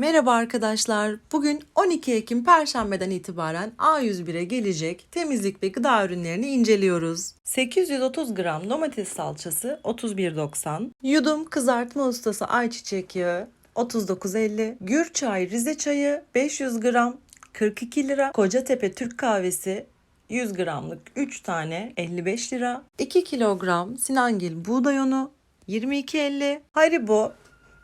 Merhaba arkadaşlar. Bugün 12 Ekim Perşembeden itibaren A101'e gelecek temizlik ve gıda ürünlerini inceliyoruz. 830 gram domates salçası 31.90. Yudum kızartma ustası ayçiçek yağı 39.50. Gür çay Rize çayı 500 gram 42 lira. Kocatepe Türk kahvesi 100 gramlık 3 tane 55 lira. 2 kilogram Sinangil buğday unu 22.50. Haribo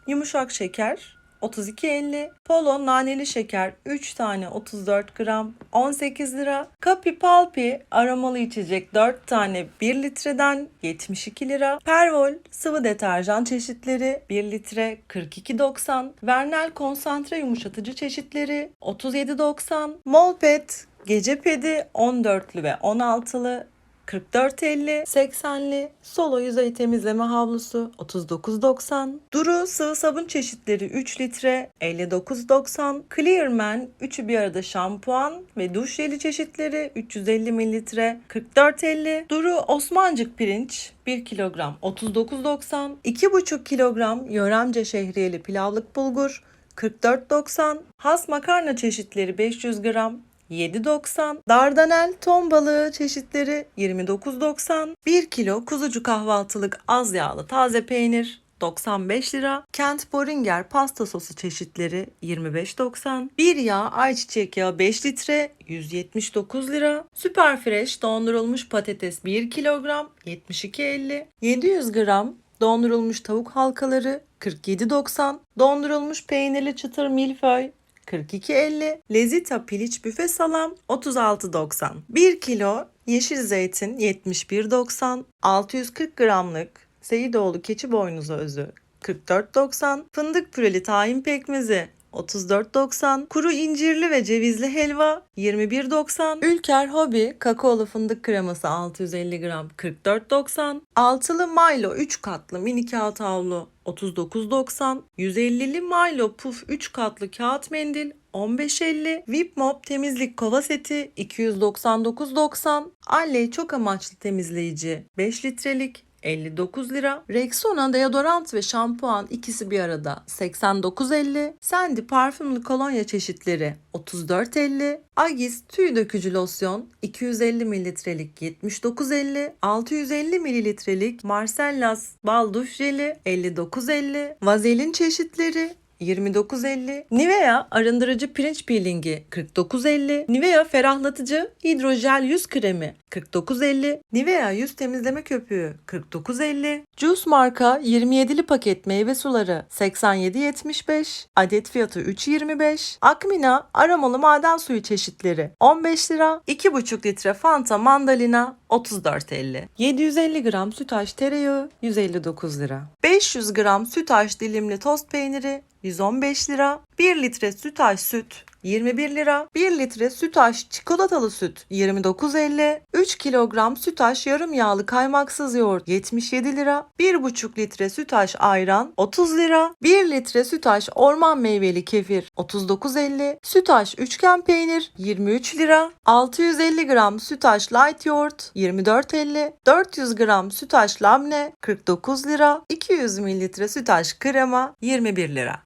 yumuşak şeker 32.50. Polo naneli şeker 3 tane 34 gram 18 lira. Kapi Palpi aromalı içecek 4 tane 1 litreden 72 lira. Pervol sıvı deterjan çeşitleri 1 litre 42.90. Vernel konsantre yumuşatıcı çeşitleri 37.90. Molpet gece pedi 14'lü ve 16'lı 44.50, 80'li, solo yüzey temizleme havlusu 39.90, Duru sıvı sabun çeşitleri 3 litre 59.90, Clearman üçü bir arada şampuan ve duş jeli çeşitleri 350 mililitre 44.50, Duru Osmancık pirinç 1 kilogram 39.90, 2,5 kilogram Yöremce şehriyeli pilavlık bulgur 44.90, Has makarna çeşitleri 500 gram 7.90. Dardanel ton balığı çeşitleri 29.90. 1 kilo kuzucu kahvaltılık az yağlı taze peynir 95 lira. Kent Boringer pasta sosu çeşitleri 25.90. 1 yağ ayçiçek yağı 5 litre 179 lira. Süper Fresh dondurulmuş patates 1 kilogram 72.50. 700 gram dondurulmuş tavuk halkaları 47.90. Dondurulmuş peynirli çıtır milföy 42.50. Lezita piliç büfe salam 36.90. 1 kilo yeşil zeytin 71.90. 640 gramlık Seyidoğlu keçi boynuzu özü 44.90. Fındık püreli tahin pekmezi 34.90. Kuru incirli ve cevizli helva 21.90. Ülker Hobi kakaolu fındık kreması 650 gram 44.90. Altılı Milo 3 katlı mini kağıt havlu 39.90. 150'li Milo Puf 3 katlı kağıt mendil 15.50 Vip Mop temizlik kova seti 299.90 Alley çok amaçlı temizleyici 5 litrelik 59 lira. Rexona deodorant ve şampuan ikisi bir arada 89.50. Sandy parfümlü kolonya çeşitleri 34.50. Agis tüy dökücü losyon 250 mililitrelik 79.50. 650 mililitrelik Marcellas bal duş jeli 59.50. Vazelin çeşitleri 29.50. Nivea arındırıcı pirinç peelingi 49.50. Nivea ferahlatıcı hidrojel yüz kremi 49.50. Nivea yüz temizleme köpüğü 49.50. Juice marka 27'li paket meyve suları 87.75. Adet fiyatı 3.25. Akmina aromalı maden suyu çeşitleri 15 lira. 2,5 litre Fanta mandalina 34.50. 750 gram sütaş tereyağı 159 lira. 500 gram sütaş dilimli tost peyniri 115 lira. 1 litre sütaş süt 21 lira. 1 litre sütaş çikolatalı süt 29.50. 3 kilogram sütaş yarım yağlı kaymaksız yoğurt 77 lira. 1,5 litre sütaş ayran 30 lira. 1 litre sütaş orman meyveli kefir 39.50. Sütaş üçgen peynir 23 lira. 650 gram sütaş light yoğurt 24.50. 400 gram sütaş labne 49 lira. 200 mililitre sütaş krema 21 lira.